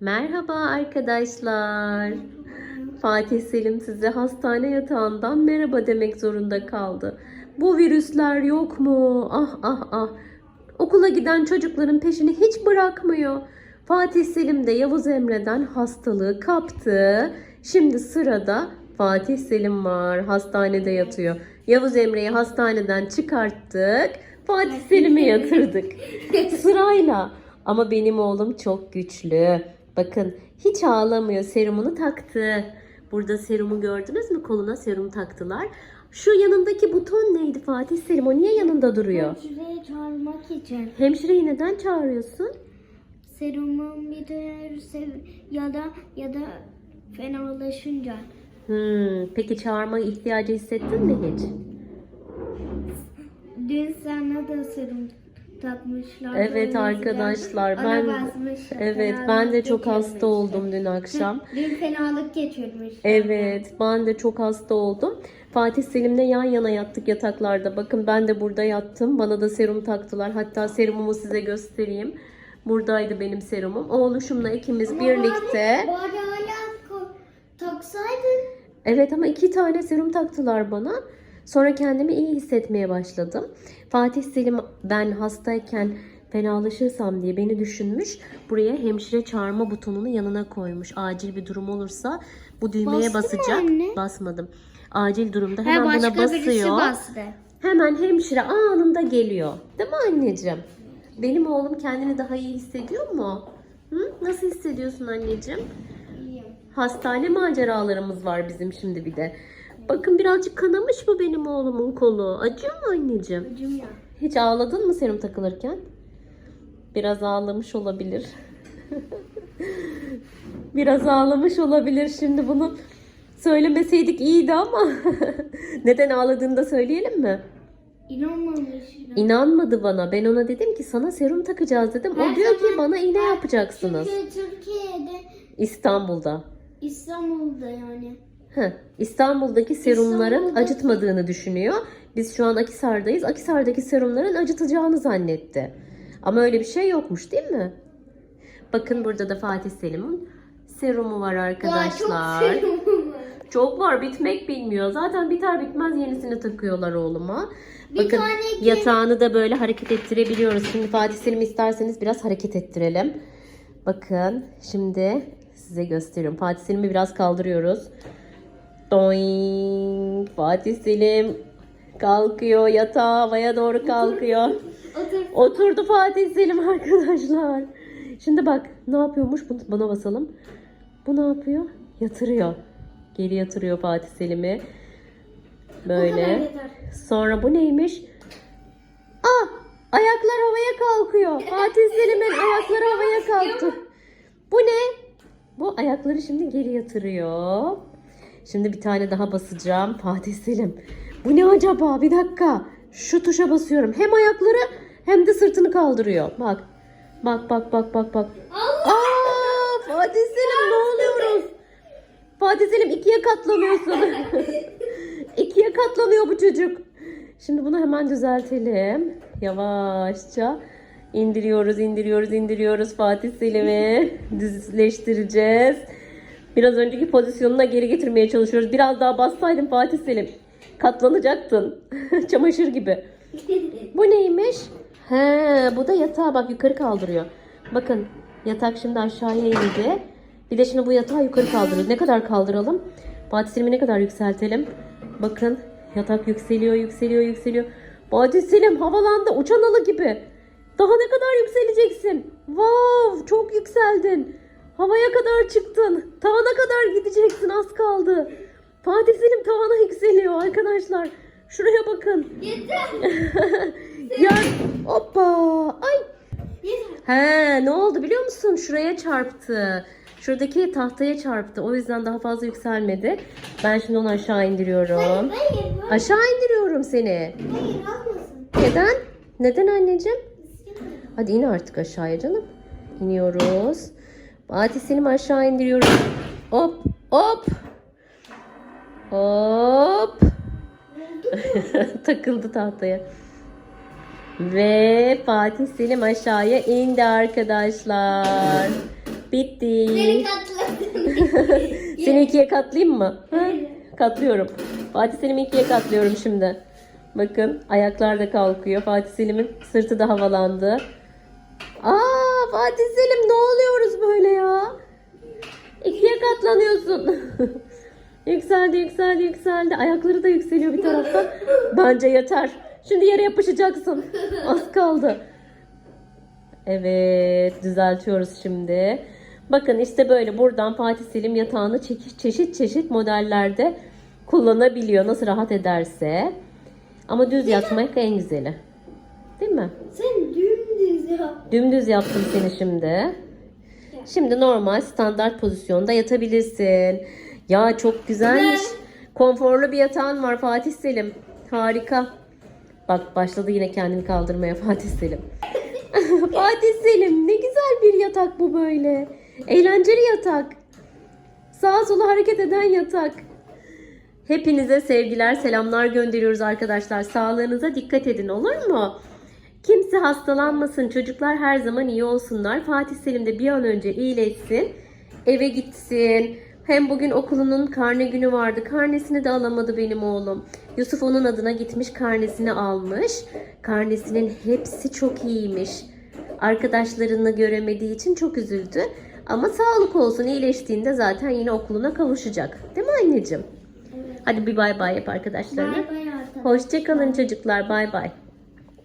Merhaba arkadaşlar. Fatih Selim size hastane yatağından merhaba demek zorunda kaldı. Bu virüsler yok mu? Ah ah ah. Okula giden çocukların peşini hiç bırakmıyor. Fatih Selim de Yavuz Emre'den hastalığı kaptı. Şimdi sırada Fatih Selim var. Hastanede yatıyor. Yavuz Emre'yi hastaneden çıkarttık. Fatih Selim'i yatırdık. Sırayla. Ama benim oğlum çok güçlü. Bakın hiç ağlamıyor. Serumunu taktı. Burada serumu gördünüz mü? Koluna serum taktılar. Şu yanındaki buton neydi Fatih Selim? O niye yanında duruyor? Şuraya çağırmak için. Hemşireyi neden çağırıyorsun? Serumun biterse ya da ya da fenalaşınca. Hmm, peki çağırma ihtiyacı hissettin mi hiç? Dün sana da serum takmışlar. Evet arkadaşlar ben basmış, evet ben de çok hasta oldum dün akşam. Dün fenalık geçirmiş. Evet ben de çok hasta oldum. Fatih Selim'le yan yana yattık yataklarda. Bakın ben de burada yattım. Bana da serum taktılar. Hatta serumumu size göstereyim. Buradaydı benim serumum. Oğluşumla ikimiz birlikte. Bari ko- taksaydın. Evet ama iki tane serum taktılar bana. Sonra kendimi iyi hissetmeye başladım. Fatih Selim ben hastayken fenalaşırsam diye beni düşünmüş. Buraya hemşire çağırma butonunu yanına koymuş. Acil bir durum olursa bu düğmeye Bastın basacak. anne? Basmadım. Acil durumda hemen buna başka birisi basıyor. bastı. Hemen hemşire anında geliyor. Değil mi anneciğim? Benim oğlum kendini daha iyi hissediyor mu? Hı? Nasıl hissediyorsun anneciğim? İyiyim. Hastane maceralarımız var bizim şimdi bir de. Bakın birazcık kanamış mı benim oğlumun kolu? Acıyor mu anneciğim? Acım ya. Hiç ağladın mı serum takılırken? Biraz ağlamış olabilir. Biraz ağlamış olabilir şimdi bunu söylemeseydik iyiydi ama neden ağladığını da söyleyelim mi? İnanmamış. İnanmadı bana. Ben ona dedim ki sana serum takacağız dedim. Her o diyor ki bana iğne yapacaksınız. Çünkü Türkiye'de İstanbul'da. İstanbul'da yani. Heh, İstanbul'daki serumların İstanbul'da- acıtmadığını düşünüyor. Biz şu an Akisar'dayız. Akisar'daki serumların acıtacağını zannetti. Ama öyle bir şey yokmuş değil mi? Bakın burada da Fatih Selim'in serumu var arkadaşlar. Ya çok serum var. Çok var bitmek bilmiyor. Zaten biter bitmez yenisini takıyorlar oğluma. Bir Bakın tane yatağını da böyle hareket ettirebiliyoruz. Şimdi Fatih Selim isterseniz biraz hareket ettirelim. Bakın şimdi size gösteriyorum. Fatih Selim'i biraz kaldırıyoruz. Doing. Fatih Selim kalkıyor yatağa havaya doğru kalkıyor. Otur. Oturdu Fatih Selim arkadaşlar. Şimdi bak ne yapıyormuş? Bunu bana basalım. Bu ne yapıyor? Yatırıyor. Geri yatırıyor Fatih Selim'i. Böyle. Sonra bu neymiş? Ah! Ayaklar havaya kalkıyor. Fatih Selim'in ayakları havaya kalktı. Bu ne? Bu ayakları şimdi geri yatırıyor. Şimdi bir tane daha basacağım. Fatih Selim. Bu ne acaba? Bir dakika. Şu tuşa basıyorum. Hem ayakları hem de sırtını kaldırıyor. Bak. Bak bak bak bak bak. Aa, Fatih Selim ne oluyoruz? Fatih Selim ikiye katlanıyorsun. ikiye katlanıyor bu çocuk. Şimdi bunu hemen düzeltelim. Yavaşça indiriyoruz, indiriyoruz, indiriyoruz Fatih Selim'i. Düzleştireceğiz. Biraz önceki pozisyonuna geri getirmeye çalışıyoruz. Biraz daha bassaydın Fatih Selim. Katlanacaktın. Çamaşır gibi. Bu neymiş? He, bu da yatağı bak yukarı kaldırıyor. Bakın yatak şimdi aşağıya indi. Bir de şimdi bu yatağı yukarı kaldırıyor. Ne kadar kaldıralım? Fatih Selim'i ne kadar yükseltelim? Bakın yatak yükseliyor, yükseliyor, yükseliyor. Fatih Selim havalandı uçan alı gibi. Daha ne kadar yükseleceksin? Wow, çok yükseldin. Havaya kadar çıktın. Tavana kadar gideceksin az kaldı. Fatih Selim tavana yükseliyor arkadaşlar. Şuraya bakın. Ya hoppa. Ay. He ne oldu biliyor musun? Şuraya çarptı. Şuradaki tahtaya çarptı. O yüzden daha fazla yükselmedi. Ben şimdi onu aşağı indiriyorum. Hayır, hayır, Aşağı indiriyorum seni. hayır almasın. Neden? Neden anneciğim? Hadi in artık aşağıya canım. İniyoruz. Fatih Selim aşağı indiriyorum. Hop hop. Hop. Takıldı tahtaya. Ve Fatih Selim aşağıya indi arkadaşlar. Bitti. Beni. Seni ikiye katlayayım mı? Ha? Katlıyorum. Fatih Selim'i ikiye katlıyorum şimdi. Bakın ayaklar da kalkıyor. Fatih Selim'in sırtı da havalandı. Aa Fatih Selim ne oluyoruz böyle ya? İkiye katlanıyorsun. yükseldi yükseldi yükseldi. Ayakları da yükseliyor bir taraftan. Bence yeter. Şimdi yere yapışacaksın. Az kaldı. Evet düzeltiyoruz şimdi. Bakın işte böyle buradan Fatih Selim yatağını çeşit çeşit, modellerde kullanabiliyor. Nasıl rahat ederse. Ama düz yatmak en güzeli. Değil mi? Sen yap. Dümdüz yaptım seni şimdi. Şimdi normal standart pozisyonda yatabilirsin. Ya çok güzelmiş. Konforlu bir yatağın var Fatih Selim. Harika. Bak başladı yine kendini kaldırmaya Fatih Selim. Fatih Selim ne güzel bir yatak bu böyle. Eğlenceli yatak. Sağa sola hareket eden yatak. Hepinize sevgiler, selamlar gönderiyoruz arkadaşlar. Sağlığınıza dikkat edin olur mu? Kimse hastalanmasın. Çocuklar her zaman iyi olsunlar. Fatih Selim de bir an önce iyileşsin. Eve gitsin. Hem bugün okulunun karne günü vardı. Karnesini de alamadı benim oğlum. Yusuf onun adına gitmiş karnesini almış. Karnesinin hepsi çok iyiymiş. Arkadaşlarını göremediği için çok üzüldü. Ama sağlık olsun iyileştiğinde zaten yine okuluna kavuşacak. Değil mi anneciğim? Hadi bir bay bay yap arkadaşlarına. Bay bay. Hoşçakalın çocuklar. Bay bay.